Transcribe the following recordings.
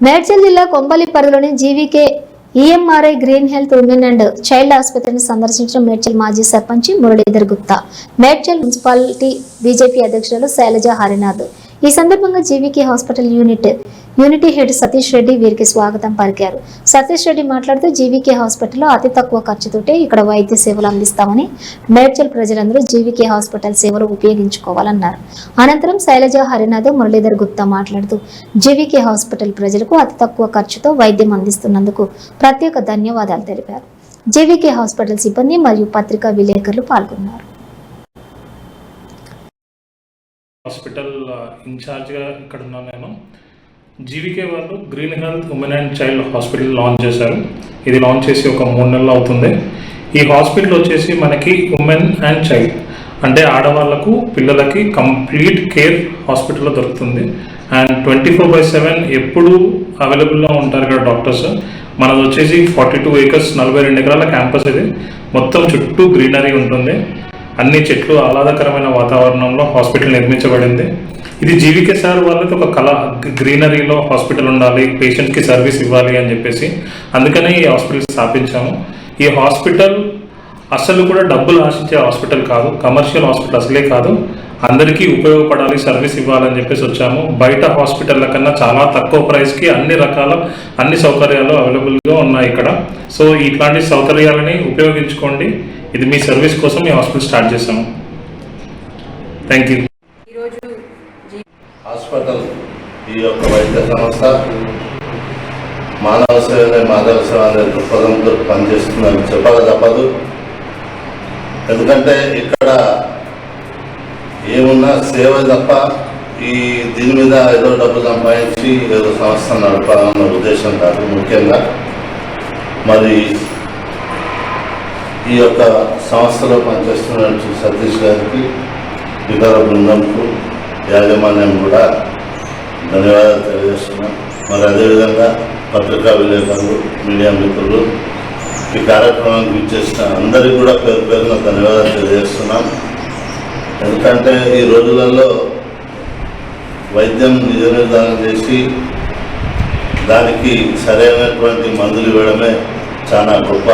మేడ్చల్ జిల్లా కొంపల్లి పరిధిలోని GVK EMRI green health women and child ఆసుపత్రిని సందర్శించిన మేడ్చల్ మాజీ సర్పంచ్ మురళీధర్ గుప్తా. మేడ్చల్ మున్సిపాలిటీ బీజేపీ అధ్యక్షురాలు శైలజ హరినాథ్. ఈ సందర్భంగా GVK hospital unit unity head Satish Reddy వీరికి స్వాగతం పలికారు. సతీష్ రెడ్డి మాట్లాడుతూ జీవీకే హాస్పిటల్లో అతి తక్కువ ఖర్చుతోటే ఇక్కడ వైద్య సేవలు అందిస్తామని మేడ్చల్ ప్రజలందరూ జీవీకే హాస్పిటల్ సేవలు ఉపయోగించుకోవాలన్నారు. అనంతరం శైలజ హరినాథ్ మురళీధర్ గుప్తా మాట్లాడుతూ జీవీకే హాస్పిటల్ ప్రజలకు అతి తక్కువ ఖర్చుతో వైద్యం అందిస్తున్నందుకు ప్రత్యేక ధన్యవాదాలు తెలిపారు. జీవీకే హాస్పిటల్ సిబ్బంది మరియు పత్రికా విలేకరులు పాల్గొన్నారు. హాస్పిటల్ ఇన్ఛార్జ్గా ఇక్కడ ఉన్నాను నేను. జీవికే వాళ్ళు green health women and child hospital launch చేశారు. ఇది లాంచ్ చేసి ఒక మూడు నెలలు అవుతుంది. ఈ హాస్పిటల్ వచ్చేసి మనకి ఉమెన్ అండ్ చైల్డ్ అంటే ఆడవాళ్ళకు పిల్లలకి కంప్లీట్ కేర్ హాస్పిటల్లో దొరుకుతుంది. And twenty four by seven ఎప్పుడు అవైలబుల్లో ఉంటారు ఇక్కడ డాక్టర్స్. మనది వచ్చేసి ఫార్టీ టూ ఏకర్స్ నలభై రెండు ఎకరాల క్యాంపస్ ఇది. మొత్తం చుట్టూ గ్రీనరీ ఉంటుంది. అన్ని చెట్లు ఆహ్లాదకరమైన వాతావరణంలో హాస్పిటల్ నిర్మించబడింది. ఇది జీవికే సార్ వాళ్ళకి ఒక కళ. గ్రీనరీలో హాస్పిటల్ ఉండాలి పేషెంట్కి సర్వీస్ ఇవ్వాలి అని చెప్పేసి అందుకనే ఈ హాస్పిటల్ స్థాపించాము. ఈ హాస్పిటల్ అసలు కూడా డబ్బులు ఆశించే హాస్పిటల్ కాదు కమర్షియల్ హాస్పిటల్ అసలే కాదు. అందరికీ ఉపయోగపడాలి సర్వీస్ ఇవ్వాలని చెప్పేసి వచ్చాము. బయట హాస్పిటల్ల కన్నా చాలా తక్కువ ప్రైస్కి అన్ని రకాల అన్ని సౌకర్యాలు అవైలబుల్గా ఉన్నాయి ఇక్కడ. సో ఇట్లాంటి సౌకర్యాలని ఉపయోగించుకోండి. ఇది మీ సర్వీస్ కోసం ఈ హాస్పిటల్ స్టార్ట్ చేసాము థ్యాంక్ యూ ఈరోజు హాస్పిటల్ ఈ యొక్క వైద్య సంస్థ మానవ సేవనే మాధవ సేవ అనే దృక్పథంతో పనిచేస్తుందని చెప్పక తప్పదు. ఎందుకంటే ఇక్కడ ఏమున్నా సేవ తప్ప ఈ దీని మీద ఏదో డబ్బు సంపాదించి ఏదో సంస్థ నడపాలన్న ఉద్దేశం కాదు ముఖ్యంగా. మరి ఈ యొక్క సంస్థలో పనిచేస్తున్న సతీష్ గారికి ఇతర బృందంకు యాజమాన్యం కూడా ధన్యవాదాలు తెలియజేస్తున్నాం. మరి అదేవిధంగా పత్రికా విలేకరులు మీడియా మిత్రులు ఈ కార్యక్రమానికి ఇచ్చేసిన అందరికీ కూడా పేరు పేరున ధన్యవాదాలు తెలియజేస్తున్నాం. ఎందుకంటే ఈ రోజులలో వైద్యం నిజ నిర్ధారణ చేసి దానికి సరైనటువంటి మందులు ఇవ్వడమే చాలా గొప్ప.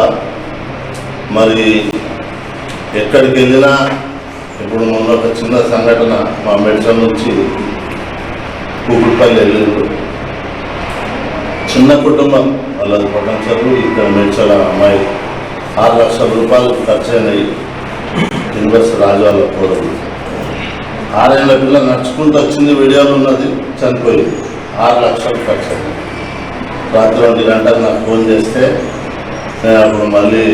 మరి ఎక్కడికి వెళ్ళినా ఇప్పుడు మొన్న ఒక చిన్న సంఘటన మా మెడిసిన్ నుంచి కూకుడుపల్లి వెళ్ళిండ్రు చిన్న కుటుంబం వాళ్ళది పొటెన్షియల్ ఇక్కడ మెడిసిన్ అమ్మాయి. ఆరు లక్షల రూపాయలు ఖర్చు అయినాయి. యూనివర్స్ రాజు వాళ్ళ ఆరేళ్ళ ఆరేళ్ళ పిల్ల నడుచుకుంటూ వచ్చింది వీడియోలు ఉన్నది చనిపోయింది. ఆరు లక్షలు ఖర్చు రాత్రి ఒంటి గంటలకు నాకు ఫోన్ చేస్తే నేను అప్పుడు మళ్ళీ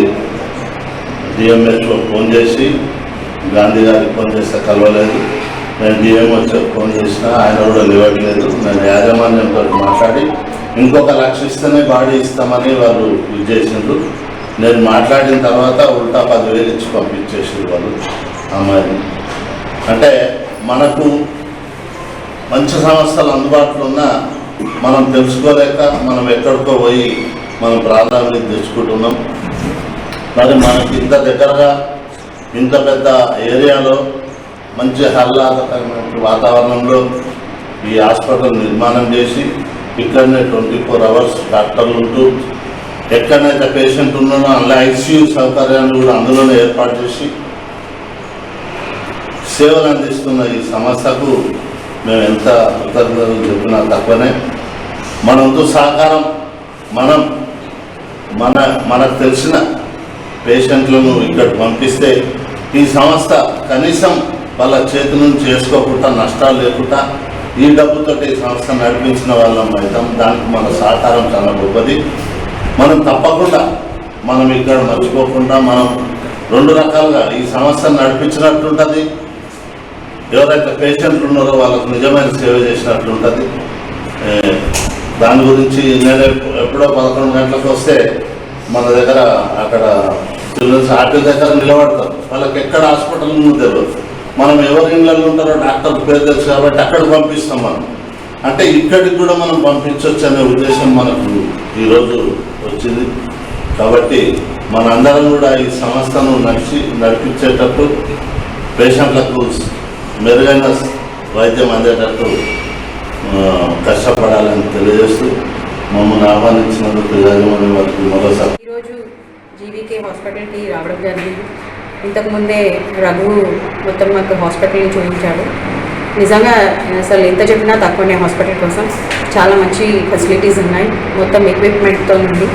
డిఎంహెచ్లో ఫోన్ చేసి గాంధీ గారికి ఫోన్ చేస్తే కలవలేదు. నేను డిఎం వచ్చి ఫోన్ చేసిన ఆయన కూడా లేవట్లేదు. నేను యాజమాన్యంతో మాట్లాడి ఇంకొక లక్ష ఇస్తేనే బాడీ ఇస్తామని వాళ్ళు ఇది చేసిండ్రు. నేను మాట్లాడిన తర్వాత ఉల్టా పదివేలు ఇచ్చి పంపించేసి వాళ్ళు అమ్మాయిని అంటే మనకు మంచి సంస్థలు అందుబాటులో ఉన్నా మనం తెలుసుకోలేక మనం ఎక్కడికో పోయి మనం ప్రాధాన్యత తెచ్చుకుంటున్నాం. మరి మనకి ఇంత దగ్గరగా ఇంత పెద్ద ఏరియాలో మంచి ఆహ్లాదకరమైన వాతావరణంలో ఈ హాస్పిటల్ నిర్మాణం చేసి ఇక్కడనే ట్వంటీ ఫోర్ అవర్స్ డాక్టర్లు ఉంటూ ఎక్కడైతే పేషెంట్ ఉన్నాడో అందులో ఐసీయూ సౌకర్యాన్ని కూడా అందులోనే ఏర్పాటు చేసి సేవలు అందిస్తున్న ఈ సంస్థకు మేము ఎంత కృతజ్ఞతలు చెప్పినా తక్కువనే మనంతో సహకారం మనం మన మనకు తెలిసిన పేషెంట్లను ఇక్కడ పంపిస్తే ఈ సంస్థ కనీసం వాళ్ళ చేతి నుంచి చేసుకోకుండా నష్టాలు లేకుండా ఈ డబ్బుతో ఈ సంస్థ నడిపించిన వాళ్ళం అవుతాం. దానికి మన సహకారం చాలా గొప్పది. మనం తప్పకుండా మనం ఇక్కడ మర్చిపోకుండా మనం రెండు రకాలుగా ఈ సమస్యను నడిపించినట్టుంటుంది ఎవరైతే పేషెంట్లు ఉన్నారో వాళ్ళకు నిజమైన సేవ చేసినట్లు ఉంటుంది దాని గురించి నేను ఎప్పుడో పదకొండు గంటలకు వస్తే మన దగ్గర అక్కడ చిల్డ్రన్స్ ఆర్టీ దగ్గర నిలబడతారు. వాళ్ళకి ఎక్కడ హాస్పిటల్ ఉందో తెలియదు మనం ఎవరి ఇళ్ళలో ఉంటారో డాక్టర్ పేరు తెలుసు కాబట్టి అక్కడ పంపిస్తాం మనం. అంటే ఇక్కడికి కూడా మనం పంపించవచ్చు అనే ఉద్దేశం మనకు ఈరోజు వచ్చింది. కాబట్టి మనందరం కూడా ఈ సంస్థను నడిచి నడిపించేటప్పుడు పేషెంట్లకు మెరుగైన వైద్యం అందేటట్టు కష్టపడాలని తెలియజేస్తూ మమ్మల్ని ఆహ్వానించినందుకు యాజమాన్యం వారికి మరోసారి ఈరోజు జీవీకే హాస్పిటల్కి రావడం జరిగింది. ఇంతకుముందే రఘు మొత్తం మాకు హాస్పిటల్ని చూపించాడు. నిజంగా అసలు ఎంత చెప్పినా తక్కువనే హాస్పిటల్ కోసం. చాలా మంచి ఫెసిలిటీస్ ఉన్నాయి. మొత్తం ఎక్విప్మెంట్తో ఉంది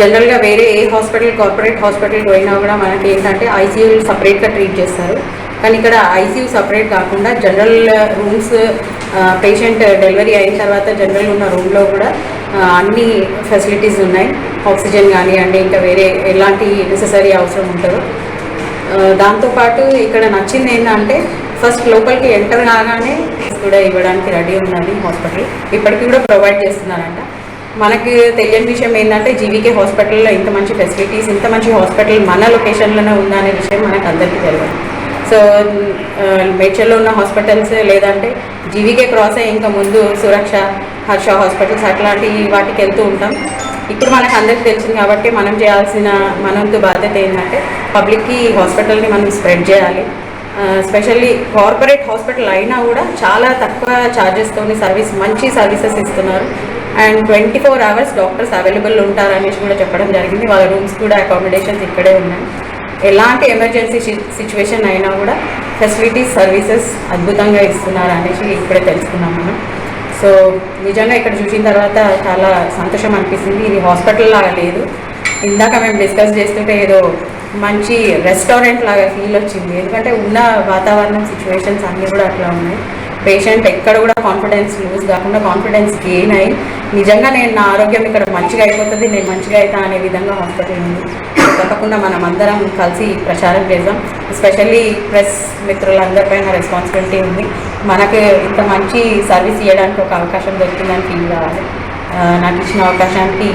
జనరల్గా వేరే ఏ హాస్పిటల్ కార్పొరేట్ హాస్పిటల్ పోయినా కూడా మనకి ఏంటంటే ఐసీయూలు సపరేట్గా ట్రీట్ చేస్తారు. కానీ ఇక్కడ ఐసీయూ సపరేట్ కాకుండా జనరల్ రూమ్స్ పేషెంట్ డెలివరీ అయిన తర్వాత జనరల్ ఉన్న రూమ్లో కూడా అన్ని ఫెసిలిటీస్ ఉన్నాయి. ఆక్సిజన్ కానివ్వండి ఇంకా వేరే ఎలాంటి నెససరీ అవసరం ఉంటుందో దాంతోపాటు ఇక్కడ నచ్చింది ఏంటంటే ఫస్ట్ లోపలికి ఎంటర్ కాగానే కూడా ఇవ్వడానికి రెడీ ఉందండి హాస్పిటల్. ఇప్పటికి కూడా ప్రొవైడ్ చేస్తున్నారంట. మనకి తెలియని విషయం ఏంటంటే జీవీకే హాస్పిటల్లో ఇంత మంచి ఫెసిలిటీస్ ఇంత మంచి హాస్పిటల్ మన లొకేషన్లోనే ఉందనే విషయం మనకు అందరికీ తెలియదు. సో మేడ్చల్లో ఉన్న హాస్పిటల్స్ లేదంటే జీవీకే క్రాస్ అయ్యి ఇంకా ముందు సురక్ష హర్ష హాస్పిటల్స్ అట్లాంటి వాటికి వెళ్తూ ఉంటాం. ఇప్పుడు మనకు అందరికీ తెలిసింది కాబట్టి మనం చేయాల్సిన మనంతో బాధ్యత ఏంటంటే పబ్లిక్కి హాస్పిటల్ని మనం స్ప్రెడ్ చేయాలి. స్పెషల్లీ కార్పొరేట్ హాస్పిటల్ అయినా కూడా చాలా తక్కువ ఛార్జెస్తో సర్వీస్ మంచి సర్వీసెస్ ఇస్తున్నారు. And twenty four hours doctors available ఉంటారు అనేసి కూడా చెప్పడం జరిగింది. వాళ్ళ రూమ్స్ కూడా అకామిడేషన్స్ ఇక్కడే ఉన్నాయి. ఎలాంటి ఎమర్జెన్సీ సిచ్యువేషన్ అయినా కూడా ఫెసిలిటీస్ సర్వీసెస్ అద్భుతంగా ఇస్తున్నారు అనేసి ఇప్పుడే తెలుసుకున్నాం మనం. సో నిజంగా ఇక్కడ చూసిన తర్వాత చాలా సంతోషం అనిపిస్తుంది. ఇది హాస్పిటల్ లాగా లేదు. ఇందాక మేము డిస్కస్ చేస్తుంటే ఏదో మంచి రెస్టారెంట్ లాగా ఫీల్ వచ్చింది. ఎందుకంటే ఉన్న వాతావరణం సిచ్యువేషన్స్ అన్నీ కూడా అట్లా ఉన్నాయి. పేషెంట్ ఎక్కడ కూడా కాన్ఫిడెన్స్ లూజ్ కాకుండా కాన్ఫిడెన్స్ గెయిన్ అయ్యి నిజంగా నేను నా ఆరోగ్యం ఇక్కడ మంచిగా అయిపోతుంది నేను మంచిగా అవుతా అనే విధంగా హాస్పిటల్ ఉంది. తప్పకుండా మనం అందరం కలిసి ప్రచారం చేద్దాం. ఎస్పెషల్లీ ప్రెస్ మిత్రులందరిపైన రెస్పాన్సిబిలిటీ ఉంది. మనకు ఇంత మంచి సర్వీస్ ఇవ్వడానికి ఒక అవకాశం దొరికిందని ఫీల్ కావాలి. నాకు ఇచ్చిన అవకాశానికి